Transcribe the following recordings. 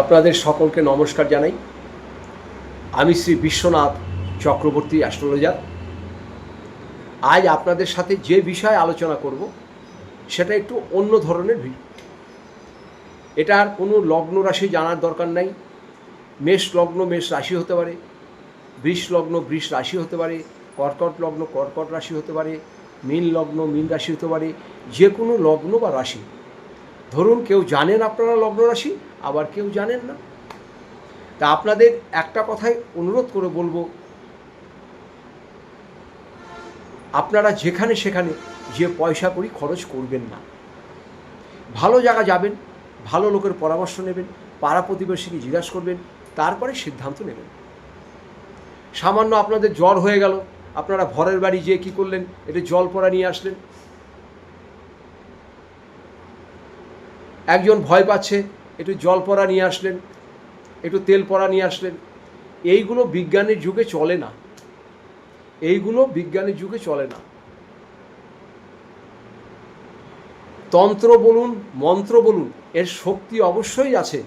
আপনাদের সকলকে নমস্কার জানাই। আমি শ্রী বিশ্বনাথ চক্রবর্তী অ্যাস্ট্রোলজার। আজ আপনাদের সাথে যে বিষয়ে আলোচনা করব, সেটা একটু অন্য ধরনের এটার কোনো লগ্ন রাশি জানার দরকার নাই। মেষ লগ্ন মেষ রাশি হতে পারে, বৃষ লগ্ন বৃষ রাশি হতে পারে, কর্কট লগ্ন কর্কট রাশি হতে পারে, মীন লগ্ন মীন রাশি হতে পারে, যে কোনো লগ্ন বা রাশি। ধরুন কেউ জানেন আপনারা লগ্ন রাশি, আবার কেউ জানেন না। তা আপনাদের একটা কথাই অনুরোধ করে বলব, আপনারা যেখানে সেখানে যে পয়সা করি খরচ করবেন না। ভালো জায়গা যাবেন, ভালো লোকের পরামর্শ নেবেন, পাড়া প্রতিবেশীকে জিজ্ঞাসা করবেন, তারপরে সিদ্ধান্ত নেবেন। সামান্য আপনাদের জ্বর হয়ে গেল, আপনারা ঘরের বাড়ি যেয়ে কী করলেন? এটা জল পড়া নিয়ে আসলেন একজন ভয় পাচ্ছে, একটু জল পড়া নিয়ে আসলেন, একটু তেল পড়া নিয়ে আসলেন। এইগুলো বিজ্ঞানের যুগে চলে না। এইগুলো বিজ্ঞানের যুগে চলে না। তন্ত্র বলুন, মন্ত্র বলুন, এর শক্তি অবশ্যই আছে।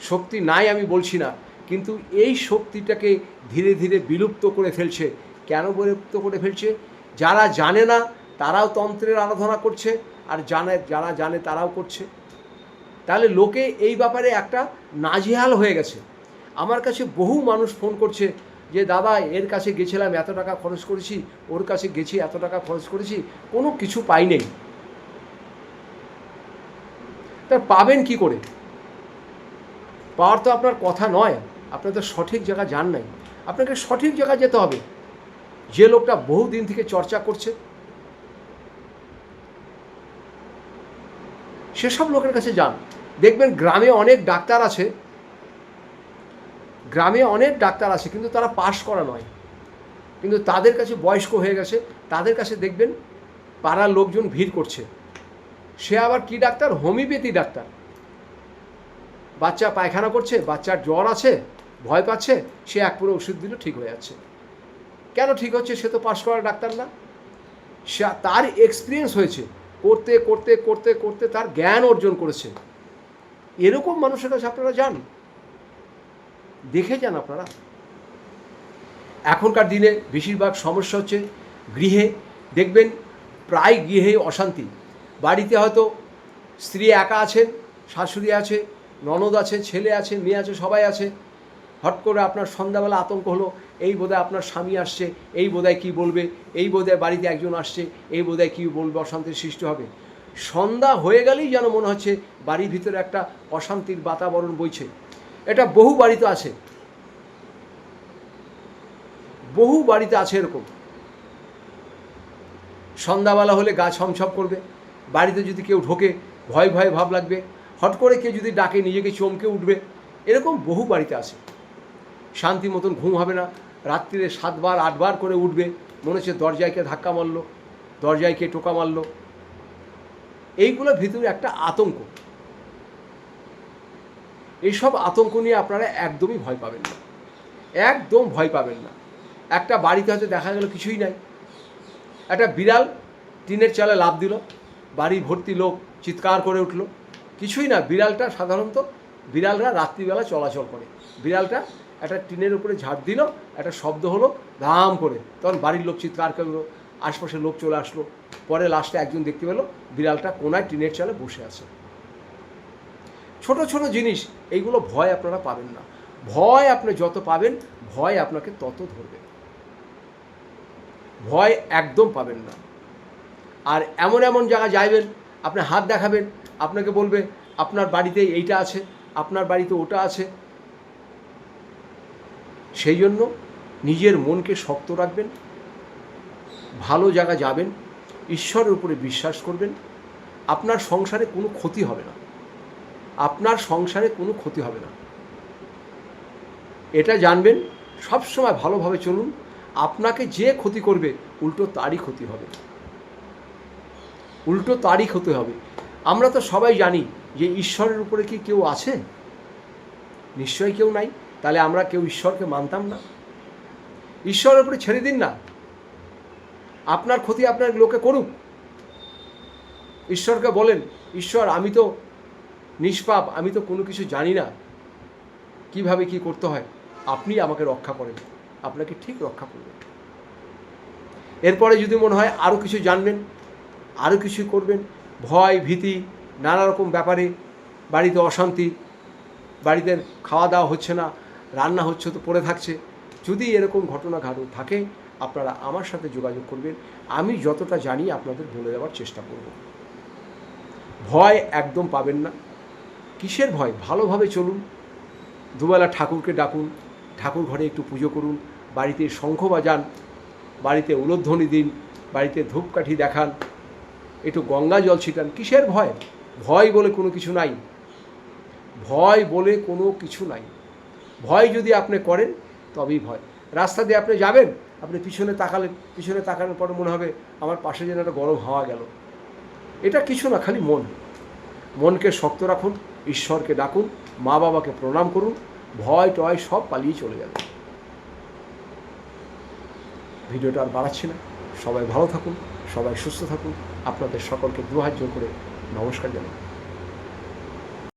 শক্তি নাই আমি বলছি না, কিন্তু এই শক্তিটাকে ধীরে ধীরে বিলুপ্ত করে ফেলছে। কেন বিলুপ্ত করে ফেলছে? যারা জানে না তারাও তন্ত্রের আরাধনা করছে আর জানে, যারা জানে তারাও করছে। তাহলে লোকে এই ব্যাপারে একটা নাজেহাল হয়ে গেছে। আমার কাছে বহু মানুষ ফোন করছে যে, দাদা, এর কাছে গেছিলাম, এত টাকা খরচ করেছি, ওর কাছে গেছি, এত টাকা খরচ করেছি, কোনো কিছু পাই নেই। তা পাবেন কি করে? পাওয়ার তো আপনার কথা নয়, আপনার তো সঠিক জায়গা যান নাই। আপনাকে সঠিক জায়গা যেতে হবে। যে লোকটা বহু দিন থেকে চর্চা করছে সেসব লোকের কাছে যান। দেখবেন গ্রামে অনেক ডাক্তার আছে। গ্রামে অনেক ডাক্তার আছে, কিন্তু তারা পাশ করা নয়। কিন্তু তাদের কাছে বয়স্ক হয়ে গেছে, তাদের কাছে দেখবেন পাড়ার লোকজন ভিড় করছে। সে আবার কি ডাক্তার? Homeopathy doctor. বাচ্চা পায়খানা করছে, বাচ্চার জ্বর আছে, ভয় পাচ্ছে, সে এক পুরো ওষুধ দিল, ঠিক হয়ে যাচ্ছে। কেন ঠিক হচ্ছে? সে তো পাশ করা ডাক্তার না। সে, তার এক্সপিরিয়েন্স হয়েছে। করতে করতে করতে করতে তার জ্ঞান অর্জন করেছে। এরকম মানুষের কাছে আপনারা যান। দেখে যান আপনারা। এখনকার দিনে বেশিরভাগ সমস্যা হচ্ছে গৃহে। দেখবেন প্রায় গৃহে অশান্তি। বাড়িতে হয়তো স্ত্রী একা আছেন, শাশুড়ি আছে, ননদ আছে, ছেলে আছে, মেয়ে আছে, সবাই আছে। হট করে আপনার সন্ধ্যাবেলা আতঙ্ক হলো, এই বোধহয় আপনার স্বামী আসছে, এই বোধহয় কী বলবে, এই বোধহয় বাড়িতে একজন আসছে, এই বোধহয় কী বলবে, অশান্তির সৃষ্টি হবে। সন্ধ্যা হয়ে গেলেই যেন মনে হচ্ছে বাড়ির ভিতরে একটা অশান্তির বাতাবরণ বইছে। এটা বহু বাড়িতে আছে। বহু বাড়িতে আছে এরকম। সন্ধ্যাবেলা হলে গা ছমছম করবে, বাড়িতে যদি কেউ ঢোকে, ভয় ভয় ভাব লাগবে, হট করে কেউ যদি ডাকে, নিজেকে চমকে উঠবে, এরকম বহু বাড়িতে আছে। শান্তি মতন ঘুম হবে না। রাত্রিরে সাতবার, আটবার করে উঠবে। মনে হচ্ছে দরজায় কে ধাক্কা মারলো, দরজায় কে টোকা মারলো। এইগুলোর ভিতরে একটা আতঙ্ক। এইসব আতঙ্ক নিয়ে আপনারা একদমই ভয় পাবেন না। একদম ভয় পাবেন না। একটা বাড়িতে হয়তো দেখা গেল কিছুই নাই। একটা বিড়াল টিনের চালে লাভ দিল। বাড়ি ভর্তি লোক চিৎকার করে উঠল। কিছুই না, বিড়ালটা সাধারণত, বিড়ালরা রাত্রিবেলা চলাচল করে। বিড়ালটা একটা টিনের উপরে ঝাঁপ দিল, একটা শব্দ হলো, ধাম করে। তখন বাড়ির লোক চিৎকার করল, আশপাশের লোক চলে আসলো। পরে লাস্টে একজন দেখতে পেল, বিড়ালটা কোনায় টিনের চালে বসে আছে। ছোট ছোট জিনিস, এইগুলো ভয় আপনারা পাবেন না। ভয় আপনি যত পাবেন, ভয় আপনাকে তত ধরবে। ভয় একদম পাবেন না। আর এমন এমন জায়গা যাইবেন, আপনি হাত দেখাবেন, আপনাকে বলবে, আপনার বাড়িতে এইটা আছে, আপনার বাড়িতে ওটা আছে সেই জন্য নিজের মনকে শক্ত রাখবেন, ভালো জায়গা যাবেন, ঈশ্বরের উপরে বিশ্বাস করবেন, আপনার সংসারে কোনো ক্ষতি হবে না। আপনার সংসারে কোনো ক্ষতি হবে না। এটা জানবেন, সবসময় ভালোভাবে চলুন, আপনাকে যে ক্ষতি করবে, উল্টো তারই ক্ষতি হবে। উল্টো তারই ক্ষতি হবে। আমরা তো সবাই জানি যে ঈশ্বরের উপরে কি কেউ আছে? নিশ্চয়ই কেউ নাই। তাহলে আমরা কেউ ঈশ্বরকে মানতাম না। ঈশ্বরের উপরে ছেড়ে দিন না। আপনার ক্ষতি আপনার লোকে করুক। ঈশ্বরকে বলেন, ঈশ্বর, আমি তো নিষ্পাপ, আমি তো কোনো কিছু জানি না। কীভাবে কি করতে হয়? আপনি আমাকে রক্ষা করেন। আপনাকে ঠিক রক্ষা করবেন এরপরে যদি মনে হয় আরও কিছু জানবেন আরও কিছু করবেন, ভয়, ভীতি, নানা রকম ব্যাপারে, বাড়িতে অশান্তি, বাড়িতে খাওয়া দাওয়া হচ্ছে না রান্না হচ্ছে তো পড়ে থাকছে। যদি এরকম ঘটনা ঘাটু থাকে, আপনারা আমার সাথে যোগাযোগ করবেন। আমি যতটা জানি আপনাদের বলে দেওয়ার চেষ্টা করব। ভয় একদম পাবেন না। কিসের ভয়? ভালোভাবে চলুন। দুবেলা ঠাকুরকে ডাকুন। ঠাকুর ঘরে একটু পুজো করুন। বাড়িতে শঙ্খ বাজান, বাড়িতে উলোধ্বনি দিন, বাড়িতে ধূপকাঠি দেখান, একটু গঙ্গা জল ছিটান। কিসের ভয়? ভয় বলে কোনো কিছু নাই। ভয় বলে কোনো কিছু নাই। ভয় যদি আপনি করেন, তবেই ভয়। রাস্তা দিয়ে আপনি যাবেন, আপনি পিছনে তাকালেন, পিছনে তাকানোর পরে মনে হবে আমার পাশে যেন একটা গরম হাওয়া গেল। এটা কিছু না, খালি মন। মনকে শক্ত রাখুন, ঈশ্বরকে ডাকুন, মা বাবাকে প্রণাম করুন, ভয় টয় সব পালিয়ে চলে যাবে। ভিডিওটা আর বাড়াচ্ছি না। সবাই ভালো থাকুন, সবাই সুস্থ থাকুন। আপনাদের সকলকে দু হাত জোর করে নমস্কার জানাই।